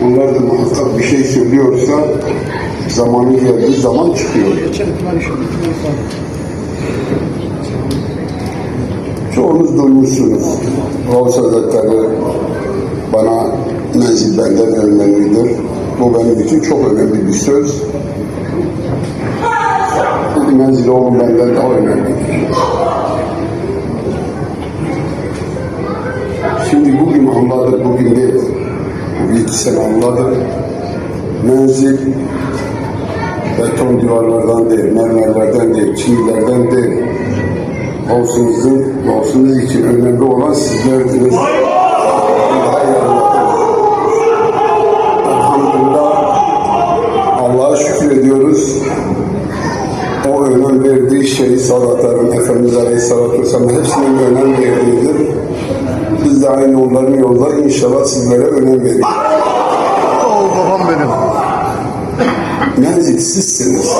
Onlar da muhakkak bir şey söylüyorsa zamanı geldiği zaman çıkıyor. Çoğunuz duymuşsunuz. Gavs Hazretleri bana menzil benden önemlidir. Bu benim için çok önemli bir söz. Menzil oğlum benden daha önemlidir. Şimdi bugün anladık, bugün değil. Sene anladık. Menzil beton duvarlardan değil, mermerlerden değil, çivilerden değil. Olsunuzun, olsunuz için önemli olan sizlerdiniz. Elhamdülillah Allah'a şükür ediyoruz. O önem verdiği şey salatların, Efendimiz Aleyhisselatü Vesselam hepsinin önem verdiğidir. Biz de aynı onların yolda inşallah sizlere önem veriyoruz. Oo babam benim. Menzil sizsiniz.